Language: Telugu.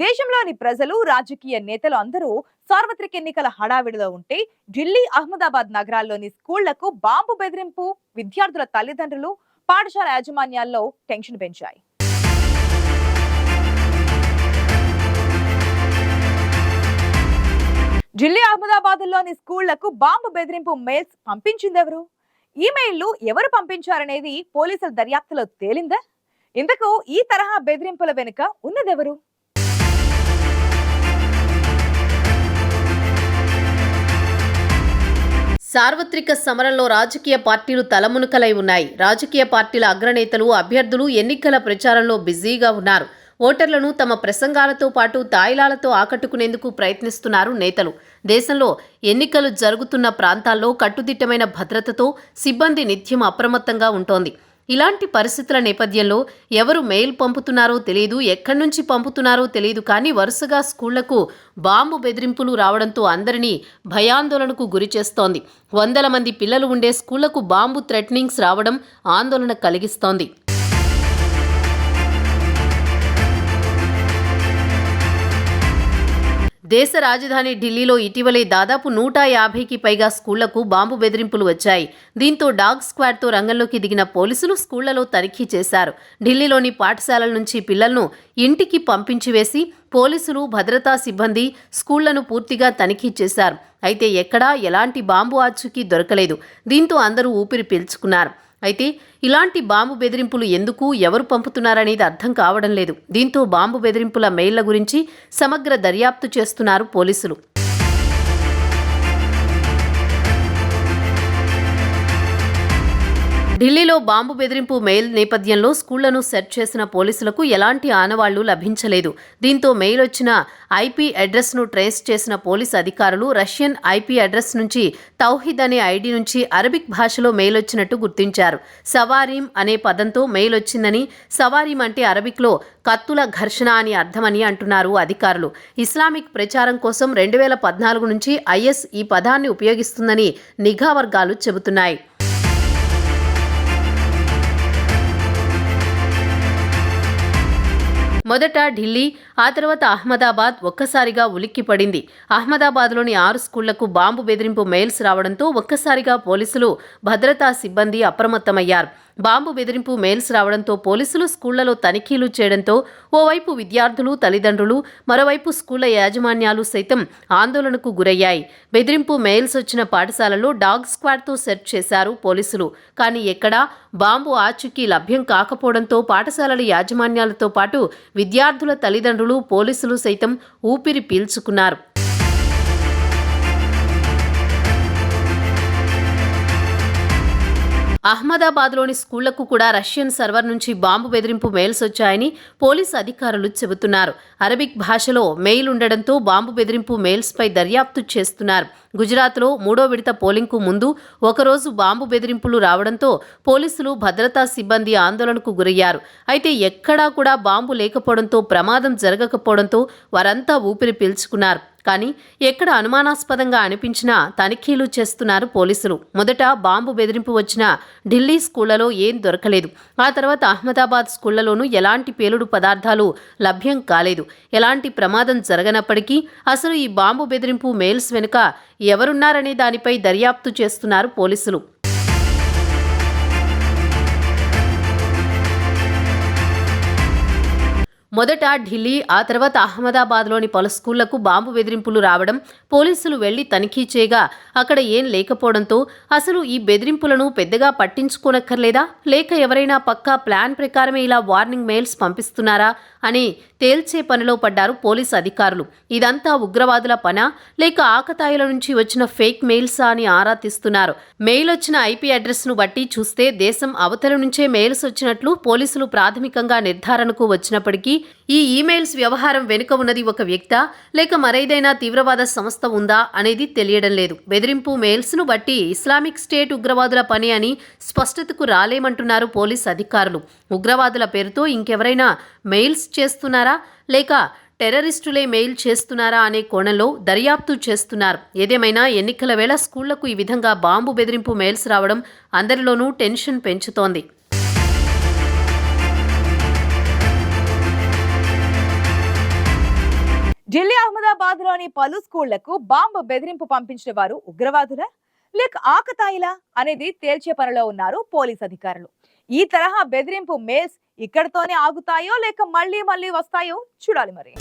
దేశంలోని ప్రజలు రాజకీయ నేతలు అందరూ సార్వత్రిక ఎన్నికల హడావిడిలో ఉంటే ఢిల్లీ అహ్మదాబాద్ నగరాల్లోని స్కూళ్ళకు బాంబు బెదిరింపు విద్యార్థుల తల్లిదండ్రులు పాఠశాల యాజమాన్యాల్లో టెన్షన్ పెంచాయి. ఢిల్లీ అహ్మదాబాద్లోని స్కూళ్ళకు బాంబు బెదిరింపు మెయిల్స్ పంపించిందెవరు? ఈమెయిల్లు ఎవరు పంపించారనేది పోలీసుల దర్యాప్తులో తేలిందా? ఇంతకు ఈ తరహా బెదిరింపుల వెనుక ఉన్నదెవరు? సార్వత్రిక సమరంలో రాజకీయ పార్టీలు తలమునకలై ఉన్నాయి. రాజకీయ పార్టీల అగ్రనేతలు అభ్యర్థులు ఎన్నికల ప్రచారంలో బిజీగా ఉన్నారు. ఓటర్లను తమ ప్రసంగాలతో పాటు తాయిలాలతో ఆకట్టుకునేందుకు ప్రయత్నిస్తున్నారు నేతలు. దేశంలో ఎన్నికలు జరుగుతున్న ప్రాంతాల్లో కట్టుదిట్టమైన భద్రతతో సిబ్బంది నిత్యం అప్రమత్తంగా ఉంటోంది. ఇలాంటి పరిస్థితుల నేపథ్యంలో ఎవరు మెయిల్ పంపుతున్నారో తెలియదు ఎక్కడి నుంచి పంపుతున్నారో తెలియదు కానీ వరుసగా స్కూళ్ళకు బాంబు బెదిరింపులు రావడంతో అందరినీ భయాందోళనకు గురిచేస్తోంది వందల మంది పిల్లలు ఉండే స్కూళ్ళకు బాంబు థ్రెటనింగ్స్ రావడం ఆందోళన కలిగిస్తోంది. దేశ రాజధాని ఢిల్లీలో ఇటీవలే దాదాపు నూట యాభైకి పైగా స్కూళ్ళకు బాంబు బెదిరింపులు వచ్చాయి. దీంతో డాగ్ స్క్వాడ్తో రంగంలోకి దిగిన పోలీసులు స్కూళ్ళలో తనిఖీ చేశారు. ఢిల్లీలోని పాఠశాలల నుంచి పిల్లలను ఇంటికి పంపించి వేసి పోలీసులు భద్రతా సిబ్బంది స్కూళ్ళను పూర్తిగా తనిఖీ చేశారు. అయితే ఎక్కడా ఎలాంటి బాంబు ఆచూకీ దొరకలేదు. దీంతో అందరూ ఊపిరి పీల్చుకున్నారు. అయితే ఇలాంటి బాంబు బెదిరింపులు ఎందుకు ఎవరు పంపుతున్నారనేది అర్థం కావడం లేదు. దీంతో బాంబు బెదిరింపుల మెయిళ్ళ గురించి సమగ్ర దర్యాప్తు చేస్తున్నారు పోలీసులు. ఢిల్లీలో బాంబు బెదిరింపు మెయిల్ నేపథ్యంలో స్కూళ్ళను సెర్చ్ చేసిన పోలీసులకు ఎలాంటి ఆనవాళ్ళు లభించలేదు. దీంతో మెయిల్ వచ్చిన ఐపీ అడ్రస్ను ట్రేస్ చేసిన పోలీస్ అధికారులు రష్యన్ ఐపీ అడ్రస్ నుంచి తౌహిద్ అనే ఐడి నుంచి అరబిక్ భాషలో మెయిల్ వచ్చినట్టు గుర్తించారు. సవారీం అనే పదంతో మెయిల్ వచ్చిందని సవారీం అంటే అరబిక్లో కత్తుల ఘర్షణ అని అర్థమని అంటున్నారు అధికారులు. ఇస్లామిక్ ప్రచారం కోసం రెండు వేల పద్నాలుగు నుంచి ఐఎస్ ఈ పదాన్ని ఉపయోగిస్తుందని నిఘా వర్గాలు చెబుతున్నాయి. మొదట ఢిల్లీ ఆ తర్వాత అహ్మదాబాద్ ఒక్కసారిగా ఉలిక్కిపడింది. అహ్మదాబాద్లోని ఆరు స్కూళ్ళకు బాంబు బెదిరింపు మెయిల్స్ రావడంతో ఒక్కసారిగా పోలీసులు భద్రతా సిబ్బంది అప్రమత్తమయ్యారు. బాంబు బెదిరింపు మెయిల్స్ రావడంతో పోలీసులు స్కూళ్ళలో తనిఖీలు చేయడంతో ఓవైపు విద్యార్థులు తల్లిదండ్రులు మరోవైపు స్కూళ్ళ యాజమాన్యాలు సైతం ఆందోళనకు గురయ్యాయి. బెదిరింపు మెయిల్స్ వచ్చిన పాఠశాలలో డాగ్ స్క్వాడ్తో సెర్చ్ చేశారు పోలీసులు. కానీ ఎక్కడా బాంబు ఆచూకీ లభ్యం కాకపోవడంతో పాఠశాలల యాజమాన్యాలతో పాటు విద్యార్థుల తల్లిదండ్రులు పోలీసులు సైతం ఊపిరి పీల్చుకున్నారు. అహ్మదాబాద్లోని స్కూళ్ళకు కూడా రష్యన్ సర్వర్ నుంచి బాంబు బెదిరింపు మెయిల్స్ వచ్చాయని పోలీసు అధికారులు చెబుతున్నారు. అరబిక్ భాషలో మెయిల్ ఉండడంతో బాంబు బెదిరింపు మెయిల్స్పై దర్యాప్తు చేస్తున్నారు. గుజరాత్లో మూడో విడత పోలింగ్కు ముందు ఒకరోజు బాంబు బెదిరింపులు రావడంతో పోలీసులు భద్రతా సిబ్బంది ఆందోళనకు గురయ్యారు. అయితే ఎక్కడా కూడా బాంబు లేకపోవడంతో ప్రమాదం జరగకపోవడంతో వారంతా ఊపిరి పీల్చుకున్నారు. కానీ ఎక్కడ అనుమానాస్పదంగా అనిపించినా తనిఖీలు చేస్తున్నారు పోలీసులు. మొదట బాంబు బెదిరింపు వచ్చిన ఢిల్లీ స్కూళ్ళలో ఏం దొరకలేదు. ఆ తర్వాత అహ్మదాబాద్ స్కూళ్ళలోనూ ఎలాంటి పేలుడు పదార్థాలు లభ్యం కాలేదు. ఎలాంటి ప్రమాదం జరగనప్పటికీ అసలు ఈ బాంబు బెదిరింపు మెయిల్స్ వెనుక ఎవరున్నారనే దానిపై దర్యాప్తు చేస్తున్నారు పోలీసులు. మొదట ఢిల్లీ ఆ తర్వాత అహ్మదాబాద్లోని పలు స్కూళ్ళకు బాంబు బెదిరింపులు రావడం పోలీసులు వెళ్ళి తనిఖీ చేయగా అక్కడ ఏం లేకపోవడంతో అసలు ఈ బెదిరింపులను పెద్దగా పట్టించుకోనక్కర్లేదా? లేక ఎవరైనా పక్కా ప్లాన్ ప్రకారమే ఇలా వార్నింగ్ మెయిల్స్ పంపిస్తున్నారా అని తేల్చే పనిలో పడ్డారు పోలీసు అధికారులు. ఇదంతా ఉగ్రవాదుల పనా? లేక ఆకతాయిల నుంచి వచ్చిన ఫేక్ మెయిల్సా అని ఆరా తీస్తున్నారు. మెయిల్ వచ్చిన ఐపీ అడ్రస్ను బట్టి చూస్తే దేశం అవతల నుంచే మెయిల్స్ వచ్చినట్లు పోలీసులు ప్రాథమికంగా నిర్ధారణకు వచ్చినప్పటికీ ఈ ఈమెయిల్స్ వ్యవహారం వెనుక ఉన్నది ఒక వ్యక్త లేక మరేదైనా తీవ్రవాద సంస్థ ఉందా అనేది తెలియడం లేదు. బెదిరింపు మెయిల్స్ను బట్టి ఇస్లామిక్ స్టేట్ ఉగ్రవాదుల పని అని స్పష్టతకు రాలేమంటున్నారు పోలీస్ అధికారులు. ఉగ్రవాదుల పేరుతో ఇంకెవరైనా మెయిల్స్ చేస్తున్నారా లేక టెర్రరిస్టులే మెయిల్ చేస్తున్నారా అనే కోణంలో దర్యాప్తు చేస్తున్నారు. ఏదేమైనా ఎన్నికల వేళ స్కూళ్ళకు ఈ విధంగా బాంబు బెదిరింపు మెయిల్స్ రావడం అందరిలోనూ టెన్షన్ పెంచుతోంది. అహ్మదాబాద్లోని పలు స్కూళ్ళకు బాంబు బెదిరింపు పంపించిన వారు ఉగ్రవాదులా? లేక ఆకతాయిలా? అనేది తేల్చే పనిలో ఉన్నారు పోలీస్ అధికారులు. ఈ తరహా బెదిరింపు మెయిల్స్ ఇక్కడతోనే ఆగుతాయో లేక మళ్ళీ మళ్ళీ వస్తాయో చూడాలి మరి.